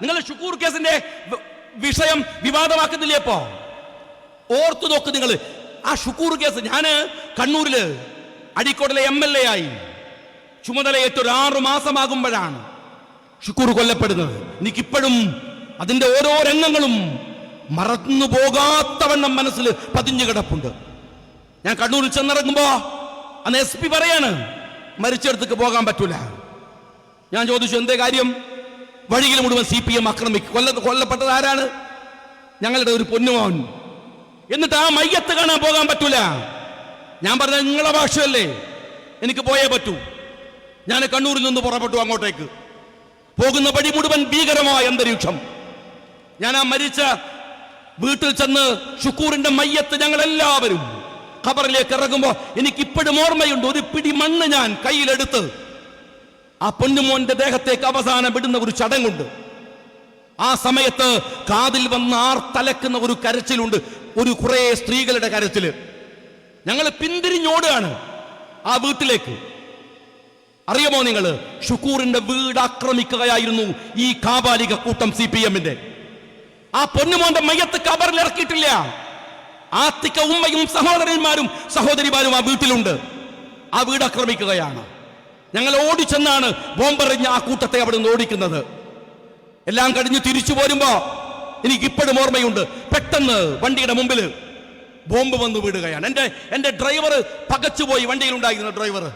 നിങ്ങൾ ഷുക്കൂർ കേസിന്റെ വിഷയം വിവാദമാക്കുന്നില്ലേ ഓർത്തു നോക്ക് നിങ്ങൾ ആ ഷുക്കൂർ കേസ് ഞാൻ കണ്ണൂരിൽ അടിക്കോടിലെ എം എൽ എ ആയി. ചുമതലയേറ്റ് ഒരു ആറു മാസമാകുമ്പോഴാണ് ഷുക്കൂർ കൊല്ലപ്പെടുന്നത്. എനിക്കിപ്പോഴും അതിന്റെ ഓരോ രംഗങ്ങളും മറന്നു പോകാത്തവണ്ണം മനസ്സിൽ പതിഞ്ഞു കിടപ്പുണ്ട്. ഞാൻ കണ്ണൂരിൽ ചെന്നിറങ്ങുമ്പോ അന്ന് എസ് പി പറയാണ് മരിച്ചെടുത്തേക്ക് പോകാൻ പറ്റൂല. ഞാൻ ചോദിച്ചു എന്തേ കാര്യം? വഴിയിൽ മുഴുവൻ സി പി എം ആക്രമിക്കും കൊല്ല കൊല്ലപ്പെട്ടത് ആരാണ്? ഞങ്ങളുടെ ഒരു പൊന്നുമോൻ. എന്നിട്ട് ആ മയ്യത്ത് കാണാൻ പോകാൻ പറ്റൂല. ഞാൻ പറഞ്ഞ നിങ്ങളെ ഭാഷയല്ലേ. എനിക്ക് പോയേ പറ്റൂ. ഞാൻ കണ്ണൂരിൽ നിന്ന് പുറപ്പെട്ടു അങ്ങോട്ടേക്ക്. പോകുന്ന വഴി മുഴുവൻ ഭീകരമായ അന്തരീക്ഷം. ഞാൻ ആ മരിച്ച വീട്ടിൽ ചെന്ന് ഷുക്കൂറിന്റെ മയ്യത്ത് ഞങ്ങൾ എല്ലാവരും ഖബറിലേക്ക് ഇറങ്ങുമ്പോൾ എനിക്കിപ്പോഴും ഓർമ്മയുണ്ട്. ഒരു പിടി മണ്ണ് ഞാൻ കയ്യിലെടുത്ത് ആ പൊന്നുമോന്റെ ദേഹത്തേക്ക് അവസാനം വിടുന്ന ഒരു ചടങ്ങുണ്ട്. ആ സമയത്ത് കാതിൽ വന്ന് ആർ തലക്കുന്ന ഒരു കരച്ചിലുണ്ട്. ഒരു കുറെ സ്ത്രീകളുടെ കരച്ചിൽ. ഞങ്ങൾ പിന്തിരിഞ്ഞോടുകയാണ് ആ വീട്ടിലേക്ക്. അറിയാമോ നിങ്ങൾ ഷുക്കൂറിന്റെ വീട് ആക്രമിക്കുകയായിരുന്നു ഈ കാബാലിക കൂട്ടം സി പി എമ്മിന്റെ. ആ പൊന്നുമോന്റെ മയ്യത്ത് കബറിൽ ഇറക്കിയിട്ടില്ല. ആത്തിക്ക ഉമ്മയും സഹോദരന്മാരും സഹോദരിമാരും ആ വീട്ടിലുണ്ട്. ആ വീട് ആക്രമിക്കുകയാണ്. ഞങ്ങൾ ഓടിച്ചെന്നാണ് ബോംബെറിഞ്ഞ ആ കൂട്ടത്തെ അവിടെ നിന്ന് ഓടിക്കുന്നത്. എല്ലാം കഴിഞ്ഞ് തിരിച്ചു പോരുമ്പോ എനിക്കിപ്പോഴും ഓർമ്മയുണ്ട്. പെട്ടെന്ന് വണ്ടിയുടെ മുമ്പിൽ ബോംബ് വന്ന് വീടുകയാണ് എന്റെ എന്റെ ഡ്രൈവർ പകച്ചുപോയി വണ്ടിയിലുണ്ടായിരുന്ന ഡ്രൈവർ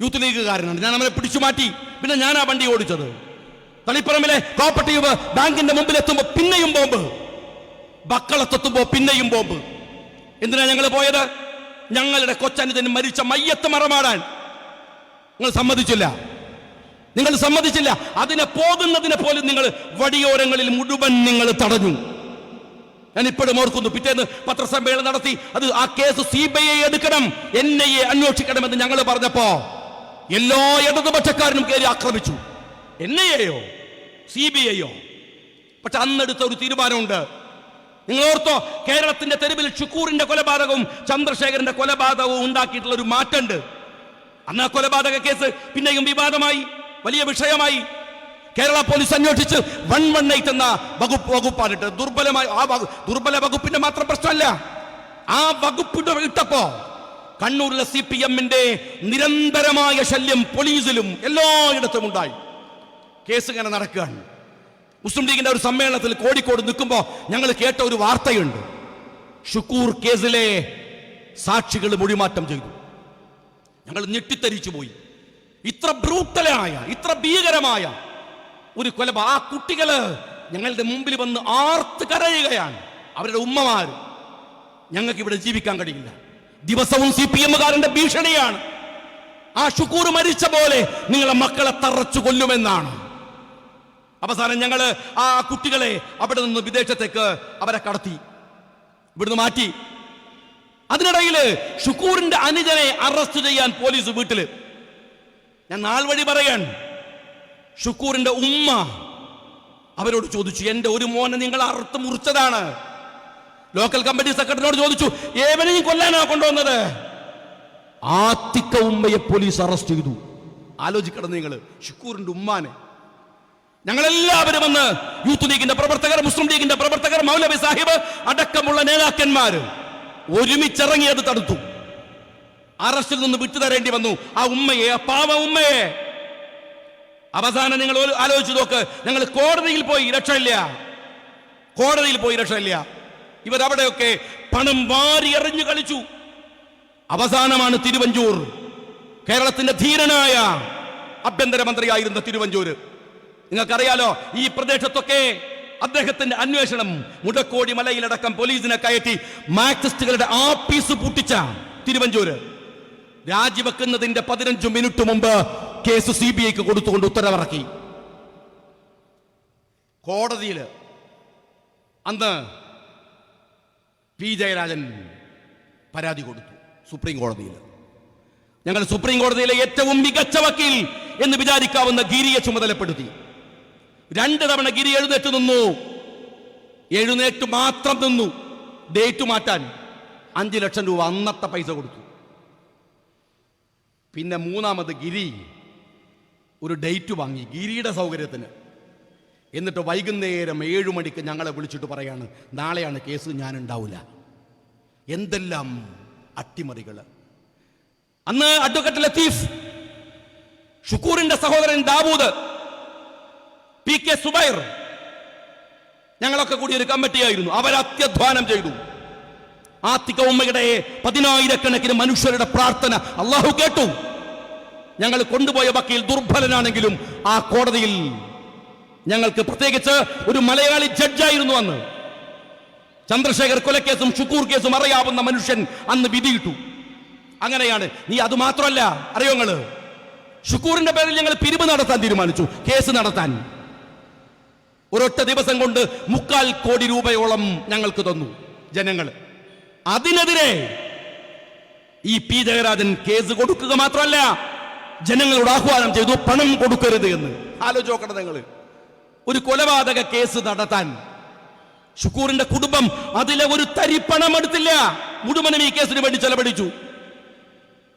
യൂത്ത് ലീഗുകാരനാണ് ഞാൻ അവനെ പിടിച്ചു മാറ്റി. പിന്നെ ഞാൻ ആ വണ്ടി ഓടിച്ചത്. തളിപ്പറമ്പിലെ കോപ്പറേറ്റീവ് ബാങ്കിന്റെ മുമ്പിൽ എത്തുമ്പോൾ പിന്നെയും ബോംബ്. ബക്കളത്തെത്തുമ്പോ പിന്നെയും ബോംബ്. എന്തിനാ ഞങ്ങൾ പോയത്? ഞങ്ങളുടെ കൊച്ചനുജന് മരിച്ച മയ്യത്ത് മറമാടാൻ. നിങ്ങൾ സമ്മതിച്ചില്ല. നിങ്ങൾ സമ്മതിച്ചില്ല. അതിനെ പോകുന്നതിനെ പോലും നിങ്ങൾ വടിയോരങ്ങളിൽ മുഴുവൻ നിങ്ങൾ തടഞ്ഞു. ഞാൻ ഇപ്പോഴും ഓർക്കുന്നു പിറ്റേന്ന് പത്രസമ്മേളനം നടത്തി അത് ആ കേസ് സി ബി ഐ എടുക്കണം എൻ ഐ എ അന്വേഷിക്കണമെന്ന് ഞങ്ങൾ പറഞ്ഞപ്പോ എല്ലാ ഇടതുപക്ഷക്കാരനും കയറി ആക്രമിച്ചു. എൻ ഐ എയോ? സി ബി ഐയോ? പക്ഷെ അന്നെടുത്ത ഒരു തീരുമാനമുണ്ട്. നിങ്ങൾ ഓർത്തോ കേരളത്തിന്റെ തെരുവിൽ ഷുക്കൂറിന്റെ കൊലപാതകവും ചന്ദ്രശേഖരന്റെ കൊലപാതകവും ഉണ്ടാക്കിയിട്ടുള്ള ഒരു മാറ്റമുണ്ട്. അന്ന് ആ കൊലപാതക കേസ് പിന്നെയും വിവാദമായി വലിയ വിഷയമായി. കേരള പോലീസ് അന്വേഷിച്ച് വൺ വൺ എയ്റ്റ് എന്ന വകുപ്പ് വകുപ്പാണിട്ട്. ദുർബലമായ ആ ദുർബല വകുപ്പിന്റെ മാത്രം പ്രശ്നമല്ല. ആ വകുപ്പിന്റെ ഇട്ടപ്പോ കണ്ണൂരിലെ സി പി എമ്മിന്റെ നിരന്തരമായ ശല്യം പോലീസിലും എല്ലായിടത്തും ഉണ്ടായി. കേസ് ഇങ്ങനെ നടക്കുകയാണ്. മുസ്ലിം ലീഗിന്റെ ഒരു സമ്മേളനത്തിൽ കോഴിക്കോട് നിൽക്കുമ്പോൾ ഞങ്ങൾ കേട്ട ഒരു വാർത്തയുണ്ട്. ഷുക്കൂർ കേസിലെ സാക്ഷികൾ മൊഴിമാറ്റം ചെയ്തു. ഞങ്ങൾ ഞെട്ടിത്തരിച്ചു പോയി. ഇത്ര ബ്രൂട്ടലായ ഇത്ര ഭീകരമായ ഒരു കൊലപ ആ കുട്ടികൾ ഞങ്ങളുടെ മുമ്പിൽ വന്ന് ആർത്ത് കരയുകയാണ്. അവരുടെ ഉമ്മമാർ ഞങ്ങൾക്ക് ഇവിടെ ജീവിക്കാൻ കഴിയില്ല. ദിവസവും സി പി എമ്മുകാരന്റെ ഭീഷണിയാണ്. ആ ഷുക്കൂർ മരിച്ച പോലെ നിങ്ങളെ മക്കളെ തറച്ചു കൊല്ലുമെന്നാണ്. അവസാനം ഞങ്ങൾ ആ കുട്ടികളെ അവിടെ നിന്ന് വിദേശത്തേക്ക് അവരെ കടത്തി. ഇവിടുന്ന് മാറ്റി. അതിനിടയിൽ ഷുക്കൂറിന്റെ അനുജനെ അറസ്റ്റ് ചെയ്യാൻ പോലീസ് വീട്ടിൽ. ഞാൻ നാൾ വഴി പറയാൻ ഷുക്കൂറിന്റെ ഉമ്മ അവരോട് ചോദിച്ചു എന്റെ ഒരു മോനെ നിങ്ങൾ അറുത്ത് മുറിച്ചതാണ്. ലോക്കൽ കമ്മിറ്റി സെക്രട്ടറിനോട് ചോദിച്ചു ഏവനെയും കൊല്ലാനാ കൊണ്ടുവന്നത്? ആത്തിക്ക ഉമ്മയെ പോലീസ് അറസ്റ്റ് ചെയ്തു. ആലോചിക്കണം നിങ്ങൾ ഷുക്കൂറിന്റെ ഉമ്മാനെ. ഞങ്ങളെല്ലാവരും വന്ന് യൂത്ത് ലീഗിന്റെ പ്രവർത്തകർ മുസ്ലിം ലീഗിന്റെ പ്രവർത്തകർ മൗലവി സാഹിബ് അടക്കമുള്ള നേതാക്കന്മാര് ഒരുമിച്ചിറങ്ങി അത് തടുത്തു. അറസ്റ്റിൽ നിന്ന് വിട്ടുതരേണ്ടി വന്നു. ആ ഉമ്മയെ ആ പാവ ഉമ്മയെ. അവസാനം നിങ്ങൾ ആലോചിച്ചു നോക്ക്. ഞങ്ങൾ കോടതിയിൽ പോയി രക്ഷയില്ല. കോടതിയിൽ പോയി രക്ഷയില്ല. ഇവരവിടെയൊക്കെ പണം വാരി എറിഞ്ഞു കളിച്ചു. അവസാനമാണ് തിരുവഞ്ചൂർ. കേരളത്തിന്റെ ധീരനായ ആഭ്യന്തരമന്ത്രിയായിരുന്ന തിരുവഞ്ചൂര് നിങ്ങൾക്കറിയാലോ ഈ പ്രദേശത്തൊക്കെ അദ്ദേഹത്തിന്റെ അന്വേഷണം മുടക്കോടി മലയിലടക്കം പോലീസിനെ കയറ്റി മാർക്സിസ്റ്റുകളുടെ ആപ്പീസ് പൂട്ടിച്ച തിരുവഞ്ചൂര്. രാജിവെക്കുന്നതിന്റെ പതിനഞ്ചു മിനിറ്റ് മുമ്പ് കേസ് സി ബി ഐക്ക് കൊടുത്തുകൊണ്ട് ഉത്തരവിറക്കി. കോടതിയിൽ അന്ന് പി ജയരാജൻ പരാതി കൊടുത്തു സുപ്രീം കോടതിയിൽ ഞങ്ങൾ സുപ്രീം കോടതിയിലെ ഏറ്റവും മികച്ച വക്കീൽ എന്ന് വിചാരിക്കാവുന്ന ഗിരിയെ ചുമതലപ്പെടുത്തി. രണ്ട് തവണ ഗിരി എഴുന്നേറ്റ് നിന്നു. എഴുന്നേറ്റ് മാത്രം നിന്നു. ഡേറ്റ് മാറ്റാൻ അഞ്ച് ലക്ഷം രൂപ അന്നത്തെ പൈസ കൊടുത്തു. പിന്നെ മൂന്നാമത് ഗിരി ഒരു ഡേറ്റ് വാങ്ങി ഗിരിയുടെ സൗകര്യത്തിന്. എന്നിട്ട് വൈകുന്നേരം ഏഴു മണിക്ക് ഞങ്ങളെ വിളിച്ചിട്ട് പറയാണ് നാളെയാണ് കേസ് ഞാൻ ഉണ്ടാവില്ല എന്തെല്ലാം അട്ടിമറികൾ. അന്ന് അഡ്വക്കേറ്റ് ലത്തീഫ് ഷുക്കൂറിന്റെ സഹോദരൻ ദാവൂദ് പി കെ സുബൈർ ഞങ്ങളൊക്കെ കൂടി ഒരു കമ്മിറ്റിയായിരുന്നു. അവർ അത്യധ്വാനം ചെയ്തു. ആത്തിക ഉമ്മയുടെ പതിനായിരക്കണക്കിന് മനുഷ്യരുടെ പ്രാർത്ഥന അള്ളാഹു കേട്ടു. ഞങ്ങൾ കൊണ്ടുപോയ വക്കീൽ ദുർബലനാണെങ്കിലും ആ കോടതിയിൽ ഞങ്ങൾക്ക് പ്രത്യേകിച്ച് ഒരു മലയാളി ജഡ്ജായിരുന്നു അന്ന്. ചന്ദ്രശേഖർ കൊലക്കേസും ഷുക്കൂർ കേസും അറിയാവുന്ന മനുഷ്യൻ അന്ന് വിധിയിട്ടു. അങ്ങനെയാണ്. നീ അത് മാത്രമല്ല അറിയോ ഷുക്കൂറിന്റെ പേരിൽ ഞങ്ങൾ പിരിവ് നടത്താൻ തീരുമാനിച്ചു കേസ് നടത്താൻ. ഒരൊറ്റ ദിവസം കൊണ്ട് മുക്കാൽ കോടി രൂപയോളം ഞങ്ങൾക്ക് തന്നു. ജനങ്ങൾ അതിനെതിരെ ഈ പി ജയരാജൻ കേസ് കൊടുക്കുക മാത്രമല്ല ജനങ്ങളോട് ആഹ്വാനം ചെയ്തു പണം കൊടുക്കരുത് എന്ന്. ആലോചിക്കണം നിങ്ങൾ ഒരു കൊലപാതക കേസ് നടത്താൻ ഷുക്കൂറിന്റെ കുടുംബം അതിലെ ഒരു തരി പണം എടുത്തില്ല. മുഴുവനും ഈ കേസിന് വേണ്ടി ചെലവഴിച്ചു.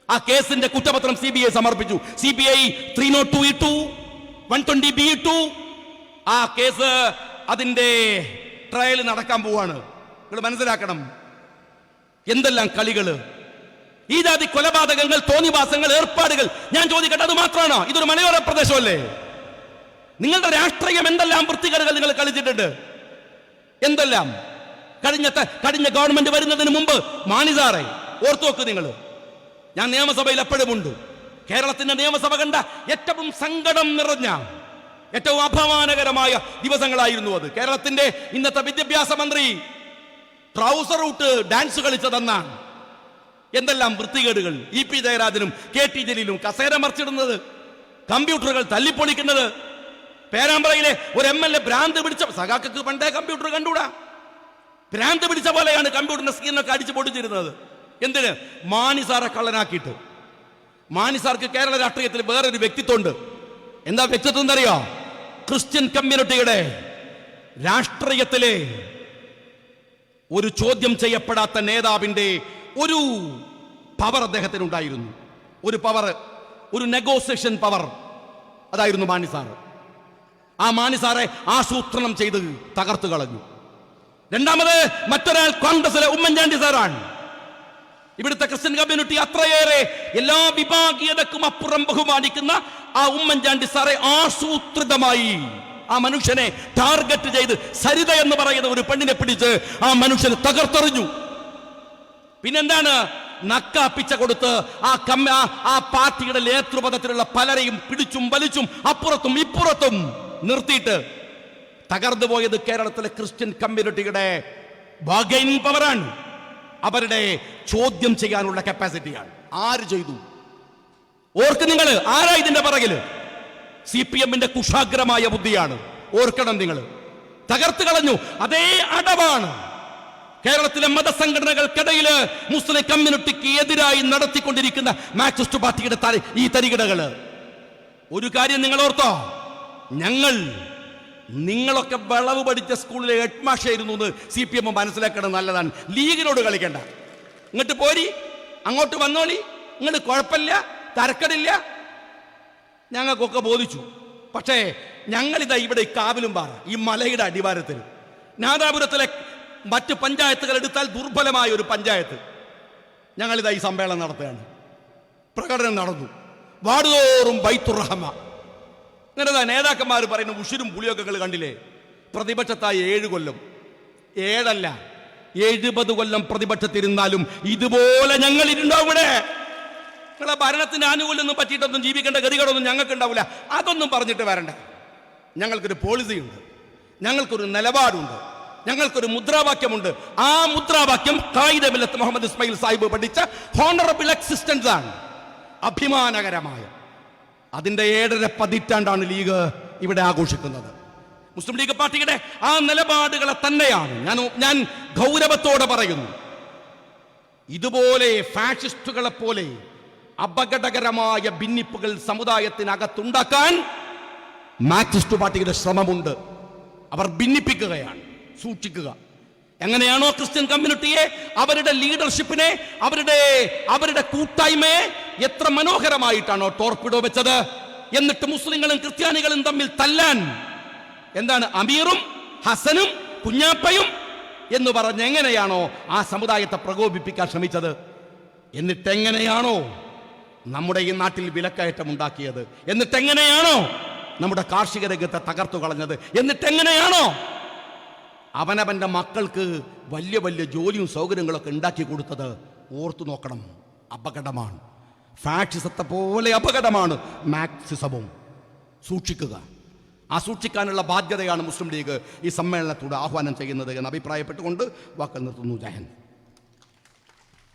ആ കേസിന്റെ കുറ്റപത്രം സി ബി ഐ സമർപ്പിച്ചു. C B I three nought two ഇട്ടു വൺ ട്വന്റി ബി ഇട്ടു. ആ കേസ് അതിന്റെ ട്രയൽ നടക്കാൻ പോവാണ്. നിങ്ങൾ മനസ്സിലാക്കണം. എന്തെല്ലാം കളികൾ ഈ ജാതി കൊലപാതകങ്ങൾ തോന്നിവാസങ്ങൾ ഏർപ്പാടുകൾ. ഞാൻ ചോദിക്കട്ടെ അത് മാത്രമാണോ? ഇതൊരു മലയോര പ്രദേശമല്ലേ? നിങ്ങളുടെ രാഷ്ട്രീയം എന്തെല്ലാം വൃത്തികേടുകൾ നിങ്ങൾ കളിച്ചിട്ടുണ്ട്? എന്തെല്ലാം? കഴിഞ്ഞ കഴിഞ്ഞ ഗവൺമെന്റ് വരുന്നതിന് മുമ്പ് മാണിസാറെ ഓർത്തു നോക്ക് നിങ്ങൾ. ഞാൻ നിയമസഭയിൽ എപ്പോഴും ഉണ്ട് കേരളത്തിന്റെ നിയമസഭ കണ്ട ഏറ്റവും സങ്കടം നിറഞ്ഞ ഏറ്റവും അപമാനകരമായ ദിവസങ്ങളായിരുന്നു അത്. കേരളത്തിന്റെ ഇന്നത്തെ വിദ്യാഭ്യാസ മന്ത്രി ട്രൗസർ ഊട്ട് ഡാൻസ് കളിച്ചതെന്നാണ്. എന്തെല്ലാം വൃത്തികേടുകൾ. ഇ പി ജയരാജനും കെ ടി ജലീലും കസേര മറിച്ചിടുന്നത്. കമ്പ്യൂട്ടറുകൾ തല്ലിപ്പൊളിക്കുന്നത്. പേരാമ്പ്രയിലെ ഒരു എം എൽ എ ഭ്രാന്ത് പിടിച്ച സഖാക്കൾക്ക് പണ്ടേ കമ്പ്യൂട്ടർ കണ്ടുകൂടാ? ഭ്രാന്ത് പിടിച്ച പോലെയാണ് കമ്പ്യൂട്ടറിന്റെ സ്ക്രീനൊക്കെ അടിച്ചു പൊടിച്ചിരുന്നത് എന്തിന്? മാനിസാറെ കള്ളനാക്കിയിട്ട്. മാനിസാർക്ക് കേരള രാഷ്ട്രീയത്തിൽ വേറൊരു വ്യക്തിത്വമുണ്ട്. എന്താ വ്യക്തിത്വം എന്നറിയോ? ക്രിസ്ത്യൻ കമ്മ്യൂണിറ്റിയുടെ രാഷ്ട്രീയത്തിലെ ഒരു ചോദ്യം ചെയ്യപ്പെടാത്ത നേതാവിന്റെ ഒരു പവർ അദ്ദേഹത്തിന് ഉണ്ടായിരുന്നു ഒരു പവർ ഒരു നെഗോസിയേഷൻ പവർ അതായിരുന്നു മാനിസാർ ആ മാനിസാറെ ആസൂത്രണം ചെയ്ത് തകർത്തു കളഞ്ഞു രണ്ടാമത് മറ്റൊരാൾ കോൺഗ്രസിലെ ഉമ്മൻചാണ്ടി സാറാണ്. ഇവിടുത്തെ ക്രിസ്ത്യൻ കമ്മ്യൂണിറ്റി അത്രയേറെ എല്ലാ വിഭാഗീയതക്കും അപ്പുറം ബഹുമാനിക്കുന്ന ആ ഉമ്മൻചാണ്ടി സാറെ ആസൂത്രിതമായി ആ മനുഷ്യനെ ടാർഗറ്റ് ചെയ്ത് സരിത എന്ന് പറയുന്ന ഒരു പെണ്ണിനെ പിടിച്ച് ആ മനുഷ്യനെ തകർത്തെറിഞ്ഞു. പിന്നെന്താണ്? നക്ക പിച്ച കൊടുത്ത് ആ കമ്മ ആ- പാർട്ടിയുടെ നേതൃപദത്തിലുള്ള പലരെയും പിടിച്ചും വലിച്ചും അപ്പുറത്തും ഇപ്പുറത്തും നിർത്തിയിട്ട് തകർന്നു പോയത് കേരളത്തിലെ ക്രിസ്ത്യൻ കമ്മ്യൂണിറ്റിയുടെ ബാഗൈനിങ് പവറാണ് അവരുടെ ചോദ്യം ചെയ്യാനുള്ള കപ്പാസിറ്റിയാണ് ആര് ചെയ്തു? ഓർക്ക് നിങ്ങൾ ആരാ ഇതിന്റെ പിറകിൽ? സി പി എമ്മിന്റെ കുഷാഗ്രമായ ബുദ്ധിയാണ്. ഓർക്കണം നിങ്ങൾ. തകർത്ത് കളഞ്ഞു. അതേ അടവാണ്. കേരളത്തിലെ മതസംഘടനകൾക്കിടയിൽ മുസ്ലിം കമ്മ്യൂണിറ്റിക്ക് എതിരായി നടത്തിക്കൊണ്ടിരിക്കുന്ന മാർക്സിസ്റ്റ് പാർട്ടിയുടെ ഈ തരികിടകൾ. ഒരു കാര്യം നിങ്ങൾ ഓർത്തോ? ഞങ്ങൾ നിങ്ങളൊക്കെ വിളവ് പഠിച്ച സ്കൂളിലെ ഹെഡ് മാഷായിരുന്നു എന്ന് സി പി എം മനസ്സിലാക്കണം നല്ലതാണ്. ലീഗിനോട് കളിക്കണ്ട. ഇങ്ങോട്ട് പോരി. അങ്ങോട്ട് വന്നോളി. ഇങ്ങോട്ട് കുഴപ്പമില്ല. തരക്കടില്ല. ഞങ്ങൾക്കൊക്കെ ബോധിച്ചു. പക്ഷേ ഞങ്ങളിതാ ഇവിടെ ഈ കാവിലും പാറ ഈ മലയുടെ അടിവാരത്തിൽ. നാദാപുരത്തിലെ മറ്റ് പഞ്ചായത്തുകൾ എടുത്താൽ ദുർബലമായ ഒരു പഞ്ചായത്ത്. ഞങ്ങളിതാ ഈ സമ്മേളനം നടത്തുകയാണ്. പ്രകടനം നടന്നു. വാടുതോറും ബൈത്തുറഹമ. ഇങ്ങനെ നേതാക്കന്മാർ പറയുന്ന ഉഷിരും പുളിയൊക്കെ കണ്ടില്ലേ? പ്രതിപക്ഷത്തായ ഏഴ് കൊല്ലം. ഏഴല്ല എഴുപത് കൊല്ലം പ്രതിപക്ഷത്തിരുന്നാലും ഇതുപോലെ ഞങ്ങൾ ഇരുണ്ടാവും ഇവിടെ? നിങ്ങളെ ഭരണത്തിന്റെ ആനുകൂല്യമൊന്നും പറ്റിയിട്ടൊന്നും ജീവിക്കേണ്ട ഗതികളൊന്നും ഞങ്ങൾക്ക് ഉണ്ടാവില്ല അതൊന്നും പറഞ്ഞിട്ട് വരണ്ട. ഞങ്ങൾക്കൊരു പോളിസിയുണ്ട്. ഞങ്ങൾക്കൊരു നിലപാടുണ്ട്. ഞങ്ങൾക്കൊരു മുദ്രാവാക്യമുണ്ട്. ആ മുദ്രാവാക്യം കായിക മില്ലത്ത് മുഹമ്മദ് ഇസ്മയിൽ സാഹിബ് പഠിച്ച ഹോണറബിൾ എക്സിസ്റ്റൻസ് ആണ്. അഭിമാനകരമായ. അതിന്റെ ഏഴര പതിറ്റാണ്ടാണ് ലീഗ് ഇവിടെ ആഘോഷിക്കുന്നത്. മുസ്ലിം ലീഗ് പാർട്ടിയുടെ ആ നിലപാടുകളെ തന്നെയാണ്. ഞാൻ ഞാൻ ഗൗരവത്തോടെ പറയുന്നു. ഇതുപോലെ ഫാഷിസ്റ്റുകളെ പോലെ അപകടകരമായ ഭിന്നിപ്പുകൾ സമുദായത്തിനകത്തുണ്ടാക്കാൻ മാർക്സിസ്റ്റ് പാർട്ടിയുടെ ശ്രമമുണ്ട്. അവർ ഭിന്നിപ്പിക്കുകയാണ് സൂക്ഷിക്കുക. എങ്ങനെയാണോ ക്രിസ്ത്യൻ കമ്മ്യൂണിറ്റിയെ അവരുടെ ലീഡർഷിപ്പിനെ അവരുടെ അവരുടെ കൂട്ടായ്മയെ എത്ര മനോഹരമായിട്ടാണോ ടോർപ്പിഡോ വെച്ചത്. എന്നിട്ട് മുസ്ലിങ്ങളും ക്രിസ്ത്യാനികളും തമ്മിൽ തല്ലാൻ. എന്താണ്? അമീറും ഹസനും കുഞ്ഞാപ്പയും എന്ന് പറഞ്ഞ് എങ്ങനെയാണോ ആ സമുദായത്തെ പ്രകോപിപ്പിക്കാൻ ശ്രമിച്ചത്. എന്നിട്ട് എങ്ങനെയാണോ നമ്മുടെ ഈ നാട്ടിൽ വിലക്കയറ്റം ഉണ്ടാക്കിയത്? എന്നിട്ട് എങ്ങനെയാണോ നമ്മുടെ കാർഷിക രംഗത്തെ തകർത്തു കളഞ്ഞത്? എന്നിട്ട് എങ്ങനെയാണോ അവനവന്റെ മക്കൾക്ക് വലിയ വലിയ ജോലിയും സൗകര്യങ്ങളൊക്കെ ഉണ്ടാക്കി കൊടുത്തത്? ഓർത്തു നോക്കണം. അപകടമാണ്. ഫാക്ഷിസത്തെ പോലെ അപകടമാണ് മാക്സിസവും. സൂക്ഷിക്കുക. ആ സൂക്ഷിക്കാനുള്ള ബാധ്യതയാണ് മുസ്ലിം ലീഗ് ഈ സമ്മേളനത്തോട് ആഹ്വാനം ചെയ്യുന്നത് എന്ന് അഭിപ്രായപ്പെട്ടുകൊണ്ട് വാക്കൽ നിർത്തുന്നു. ജയൻ